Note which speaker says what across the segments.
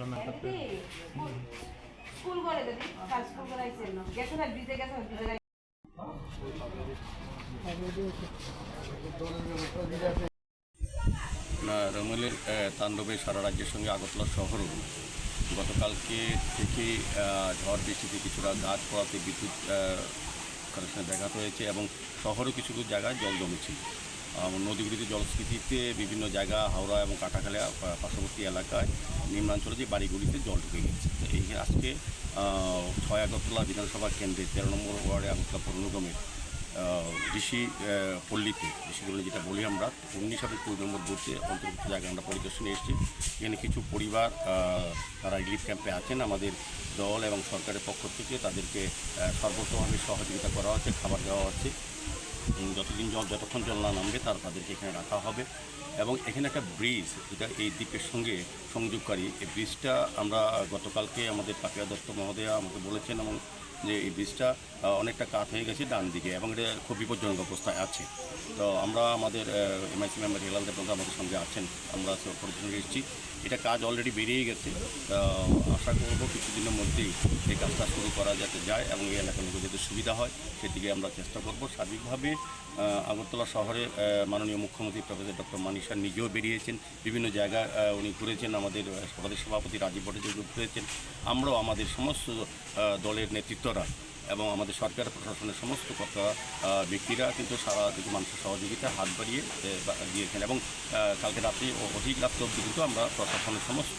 Speaker 1: রান্না করতে। তাণ্ডবে সারা রাজ্যের সঙ্গে আগরতলা শহরও। গতকালকে থেকে ঝড় বৃষ্টিতে কিছুটা গাছ পড়াতে বিদ্যুৎ কানেকশনে ব্যাঘাত হয়েছে এবং শহরও কিছু কিছু জায়গায় জল জমেছিল নদীগুলিতে জলস্ফীতিতে বিভিন্ন জায়গা, হাওড়া এবং কাটাখালিয়া পা- পার্শ্ববর্তী এলাকায় নিম্নাঞ্চলে যে বাড়িগুলিতে জল ঢুকে গেছে। এই আজকে ছয় আগরতলা বিধানসভা কেন্দ্রে তেরো নম্বর ওয়ার্ডে আগরতলা পৌর নিগমের ঋষি পল্লীতে ঋষিগুলো যেটা বলি আমরা উনিশ এবং কুড়ি নম্বর বুথে অন্তর্ভুক্ত জায়গা আমরা পরিদর্শনে এসেছি। এখানে কিছু পরিবার তারা রিলিফ ক্যাম্পে আছেন। আমাদের দল এবং সরকারের পক্ষ থেকে তাদেরকে সর্বতভাবে সহযোগিতা করা হচ্ছে, খাবার দেওয়া হচ্ছে। যতদিন জল যতক্ষণ জল না নামবে, তার তাদেরকে এখানে রাখা হবে। এবং এখানে একটা ব্রিজ যেটা এই দ্বীপের সঙ্গে সংযোগকারী। এই ব্রিজটা আমরা গতকালকে আমাদের পাপিয়া দত্ত মহোদয়া আমাকে বলেছেন এবং যে এই ব্রিজটা অনেকটা কাত হয়ে গেছে ডান দিকে এবং এটা খুব বিপজ্জনক অবস্থায় আছে। তো আমরা আমাদের এমআইসি মেম্বার হেলাল দেবনাথ আমাদের সঙ্গে আছেন। আমরা পরিদর্শনে এসেছি। এটা কাজ অলরেডি বেরিয়ে গেছে। আশা করব কিছুদিনের মধ্যেই এই কাজটা শুরু করা যাতে যায় এবং এই এলাকার লোকের যাতে সুবিধা হয়, সেদিকে আমরা চেষ্টা করব সার্বিকভাবে। আগরতলা শহরে মাননীয় মুখ্যমন্ত্রী প্রফেসর ডক্টর মানিশা নিজেও বেরিয়েছেন। বিভিন্ন জায়গা উনি ঘুরেছেন, আমাদের সভাপতি রাজীব ভট্টাচার্য ঘুরেছেন। আমরাও আমাদের সমস্ত দলের নেতৃত্বরা এবং আমাদের সরকার প্রশাসনের সমস্ত কথা ব্যক্তিরা কিন্তু সারা দিকে মানুষের সহযোগিতা হাত বাড়িয়ে দিয়েছেন এবং কালকে রাত্রে অধিক রাত্রে অব্দি কিন্তু আমরা প্রশাসনের সমস্ত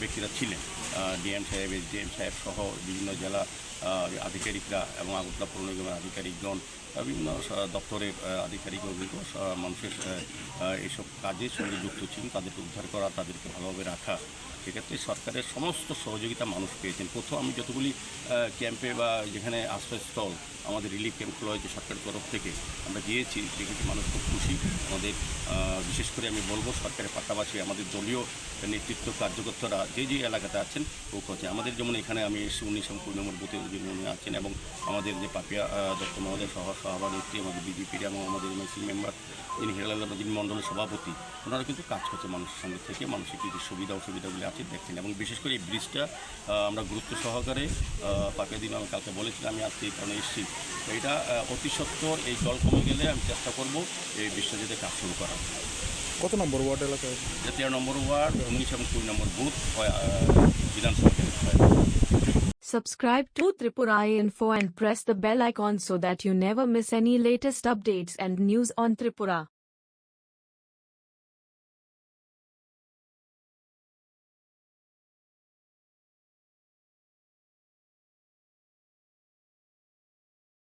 Speaker 1: ব্যক্তিরা ছিলেন। ডিএম সাহেব এসডিএম সাহেব সহ বিভিন্ন জেলা আধিকারিকরা এবং আগরতলা পৌর নিগমের আধিকারিকগণ বিভিন্ন দপ্তরের আহ, আধিকারিকও কিন্তু মানুষের এইসব কাজের সঙ্গে যুক্ত ছিলেন। তাদেরকে উদ্ধার করা তাদেরকে ভালোভাবে রাখা সেক্ষেত্রে সরকারের সমস্ত সহযোগিতা মানুষ পেয়েছেন। প্রথম আমি যতগুলি ক্যাম্পে বা যেখানে আশ্রয়স্থল আমাদের রিলিফ ক্যাম্প খোলা হয়েছে সরকারের তরফ থেকে, আমরা গিয়েছি, দেখেছি মানুষ খুব খুশি। আমাদের বিশেষ করে আমি বলব সরকারের পাশাপাশি আমাদের দলীয় নেতৃত্ব, কার্যকর্তারা যে যে এলাকাতে আছেন ও হচ্ছে আমাদের যেমন এখানে আমি এসে উনিশ কুড়ি নম্বর বুথে যিনি উনি আছেন এবং আমাদের যে পাপিয়া দত্ত মহোদয় সহ সভাপতি আমাদের বিজেপির এবং আমাদের এমএসি মেম্বার, যিনি হেলাল যিনি মণ্ডলের সভাপতি, ওনারা কিন্তু কাজ করছে মানুষের সঙ্গে থেকে, মানুষের কী কী সুবিধা, অসুবিধাগুলি আছে দেখছেন এবং বিশেষ করে এই ব্রিজটা আমরা গুরুত্ব সহকারে পাপিয়া দিন আমি কালকে বলেছিলাম আমি আজকে এই কারণে এসেছি তো এটা অতি সত্বর এই জল কমে গেলে আমি চেষ্টা করব এই ব্রিজটা যাতে কাজ শুরু করা
Speaker 2: কত নম্বর ওয়ার্ড এলাকায়
Speaker 1: তেরো নম্বর ওয়ার্ড উনিশ এবং কুড়ি নম্বর বুথ বিধানসভা কেন্দ্র।
Speaker 3: Subscribe to Tripura Info and press the bell icon so that you never miss any latest updates and news on Tripura.